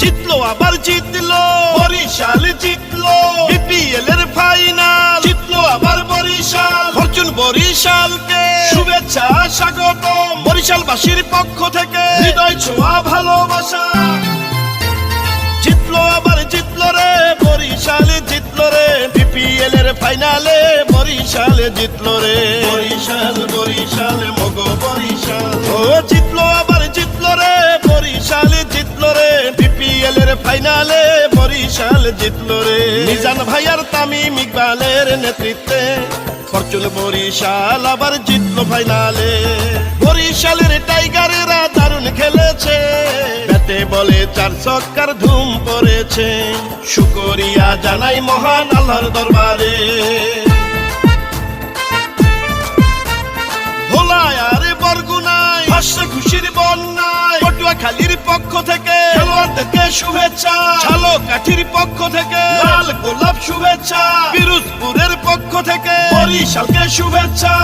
জিতলো, আবার জিতলো। বরিশাল জিতলো বিপিএল এর ফাইনাল জিতলো আবার বরিশাল। ফরচুন বরিশালকে শুভেচ্ছা স্বাগত বরিশালবাসীর পক্ষ থেকে হৃদয় ছোঁয়া ভালোবাসা। জিতলো আবার জিতলো রে, বরিশাল জিতলো রে। বিপিএল এর ফাইনালে বরিশাল জিতলো রে। বরিশাল বরিশাল, মগো বরিশাল জিতলো রে। মিজান ভাইয়ার তামিম ইকবালের নেতৃত্বে ফরচুন বরিশাল আবার জিতলো ফাইনালে। বরিশালের টাইগারেরা দারুণ খেলেছে। ব্যাটে বলে চার ছক্কার ধুম পড়েছে। শুকরিয়া জানাই মহান আল্লাহর দরবারে। ভোলায় আরে বরগুনায় খুশির বন্যায় পটুয়া খালির পক্ষ থেকে শুভেচ্ছা। ঝালো কাঠির পক্ষ থেকে। লাল গোলাপ শুভেচ্ছা। পিরুজপুরের পক্ষ থেকে। বরিশালকে শুভেচ্ছা।